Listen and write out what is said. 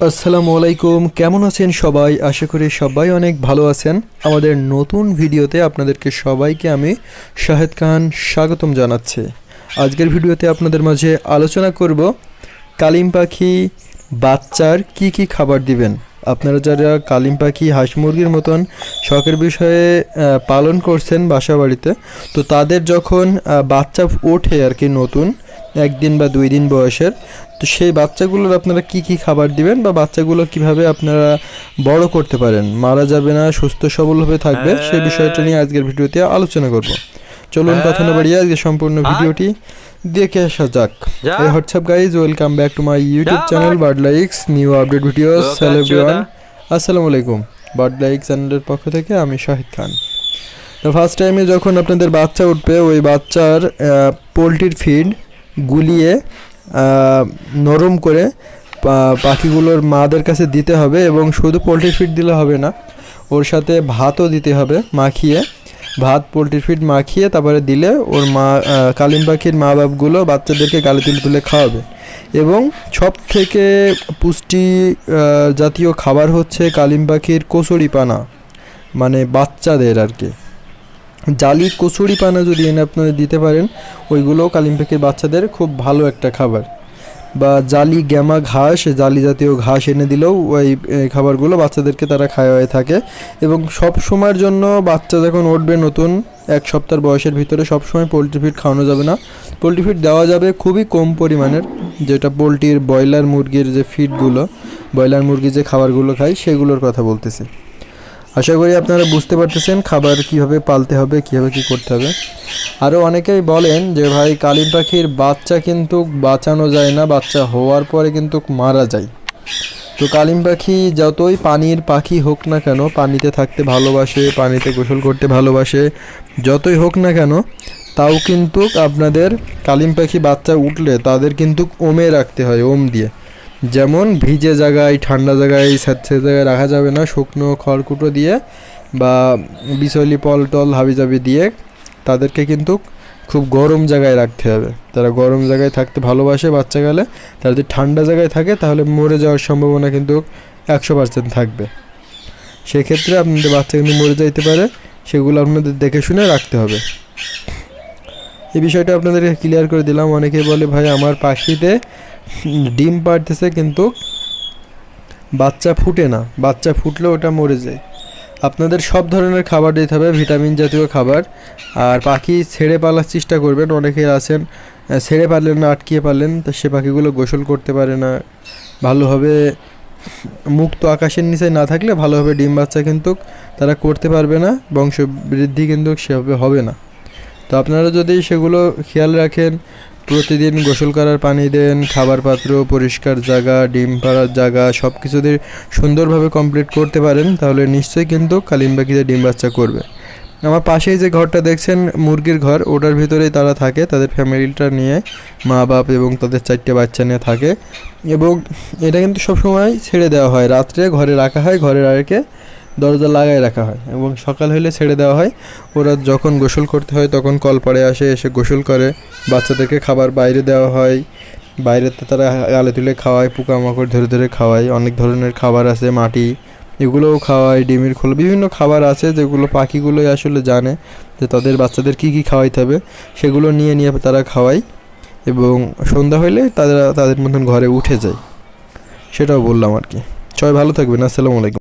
আসসালামু আলাইকুম, কেমন আছেন সবাই? আশা করি সবাই অনেক ভালো আছেন। আমাদের নতুন ভিডিওতে আপনাদেরকে সবাইকে আমি শাহেদ খান স্বাগতম জানাচ্ছি। আজকের ভিডিওতে আপনাদের মাঝে আলোচনা করব, কালিম পাখি বাচ্চার কি কি খাবার দিবেন? আপনারা যারা কালিম পাখি, হাঁস মুরগির মতন শখের বিষয়ে পালন করছেন বাসা বাড়িতে তো তাদের যখন বাচ্চা ওঠে আর কি নতুন একদিন বা দুই দিন বয়সের। তো সেই বাচ্চাগুলোর আপনারা কি কি খাবার দিবেন বা বাচ্চাগুলো কীভাবে আপনারা বড় করতে পারেন? মারা যাবে না সুস্থ সবলভাবে থাকবে সেই বিষয়টা নিয়ে আজকের ভিডিওতে আলোচনা করব। চলুন কথা না বাড়িয়ে আজকে সম্পূর্ণ ভিডিওটি দেখে আসা যাক। এই WhatsApp guys welcome back to my YouTube channel. Bird likes new update videos hello everyone. আসসালামু আলাইকুম। বার্ড লাইক চ্যানেলের পক্ষ থেকে আমি শাহিদ খান। তো ফার্স্ট টাইমে যখন আপনাদের বাচ্চা উঠবে ওই বাচ্চার পোলট্রির ফিড গুলিয়ে নরম করে পাখিগুলোর মাদের কাছে দিতে হবে এবং শুধু পোলট্রি ফিড দিলে হবে না, ওর সাথে ভাতও দিতে হবে, মাখিয়ে। ভাত, পোলট্রি ফিড মাখিয়ে তারপরে দিলে ওর মা কালিম পাখির মা বাপগুলো বাচ্চাদেরকে গালে তুলে তুলে খাওয়াবে। এবং সব থেকে পুষ্টি জাতীয় খাবার হচ্ছে কালিম পাখির কচুরি পানা মানে বাচ্চাদের আর কি। জালি কচুরি পানা যদি এনে আপনারা দিতে পারেন, ওইগুলোও কালিম পাখির বাচ্চাদের খুব ভালো একটা খাবার। বা জালি গ্যামা ঘাস জালি জাতীয় ঘাস এনে দিলেও ওই খাবারগুলো বাচ্চাদেরকে তারা খাওয়ায় থাকে। এবং সব সময়ের জন্য বাচ্চা যখন উঠবে নতুন, এক সপ্তাহ বয়সের ভিতরে সব সময় পোলট্রি ফিড খাওয়ানো যাবে না। পোলট্রি ফিড দেওয়া যাবে খুবই কম পরিমাণের, যেটা পোলট্রির ব্রয়লার মুরগির যে ফিডগুলো, ব্রয়লার মুরগি যে খাবারগুলো খায়, সেগুলোর কথা বলতেছি। আশা করি আপনারা বুঝতে পারতেছেন খাবার কীভাবে পালতে হবে, কীভাবে কি করতে হবে। আরও অনেকেই বলেন যে, ভাই কালিম পাখির বাচ্চা কিন্তু বাঁচানো যায় না, বাচ্চা হওয়ার পরে কিন্তু মারা যায়। তো কালিম পাখি যতই পানির পাখি হোক না কেন, পানিতে থাকতে ভালোবাসে, পানিতে গোসল করতে ভালোবাসে, যতই হোক না কেন, তাও কিন্তু আপনাদের কালিম পাখি বাচ্চা উঠলে তাদের কিন্তু ওমে রাখতে হয়, ওম দিয়ে। যেমন ভিজে জায়গায়, ঠান্ডা জায়গায় স্যাঁতসে জায়গায় রাখা যাবে না। শুকনো খড়কুটো দিয়ে বা বিচলি পল টল হাবিজাবি দিয়ে তাদেরকে কিন্তু খুব গরম জায়গায় রাখতে হবে। তারা গরম জায়গায় থাকতে ভালোবাসে বাচ্চা গেলে তারা যদি ঠান্ডা জায়গায় থাকে তাহলে মরে যাওয়ার সম্ভাবনা কিন্তু একশো পার্সেন্ট থাকবে। সেক্ষেত্রে আপনাদের বাচ্চা কিন্তু মরে যাইতে পারে। সেগুলো আপনাদের দেখে শুনে রাখতে হবে। এই বিষয়টা আপনাদেরকে ক্লিয়ার করে দিলাম। অনেকে বলে, ভাই, আমার পাখিতে ডিম পাড়তেছে কিন্তু বাচ্চা ফুটে না। বাচ্চা ফুটলে ওটা মরে যায়। আপনাদের সব ধরনের খাবার দিতে হবে, ভিটামিন জাতীয় খাবার। আর পাখি ছেড়ে পালার চেষ্টা করবেন। অনেকে আছেন ছেড়ে পারলেন না, আটকিয়ে পারলেন, তো সে পাখিগুলো গোসল করতে পারে না। ভালোভাবে মুক্ত আকাশের নিচে না থাকলে ভালোভাবে ডিম বাচ্চা কিন্তু তারা করতে পারবে না বংশ বৃদ্ধি কিন্তু সেভাবে হবে না। তো আপনারা যদি সেগুলো খেয়াল রাখেন, প্রতিদিন গোসল করার পানি দেন, খাবার পাত্র, পরিষ্কার জায়গা, ডিম পাড়ার জায়গা সব কিছু সুন্দরভাবে কমপ্লিট করতে পারেন, তাহলে নিশ্চয়ই কিন্তু কালিম ডিম বাচ্চা করবে। আমার পাশেই যে ঘরটা দেখছেন, মুরগির ঘর, ওটার ভিতরেই তারা থাকে, তাদের ফ্যামিলিটা নিয়ে মা বাপ এবং তাদের চারটে বাচ্চা নিয়ে থাকে। এবং এটা কিন্তু সবসময় ছেড়ে দেওয়া হয়, রাত্রে ঘরে রাখা হয় ঘরে রেখে দরজা লাগায় রাখা হয় এবং সকাল হলে ছেড়ে দেওয়া হয়। ওরা যখন গোসল করতে হয় তখন কল পরে আসে, এসে গোসল করে। বাচ্চাদেরকে খাবার বাইরে দেওয়া হয়। বাইরেতে তারা গালে তুলে খাওয়ায়, পোকামাকড় ধরে ধরে খাওয়ায়। অনেক ধরনের খাবার আছে, মাটি। এগুলোও খাওয়ায়, ডিমের খোল। বিভিন্ন খাবার আছে যেগুলো পাখিগুলোই আসলে জানে যে তাদের বাচ্চাদের কী কী খাওয়াইতে হবে। সেগুলো নিয়ে নিয়ে তারা খাওয়ায় এবং সন্ধ্যা হলে তারা, তাদের মতন ঘরে উঠে যায়। সেটাও বললাম আর কি। সবাই ভালো থাকবেন। আসসালামু আলাইকুম।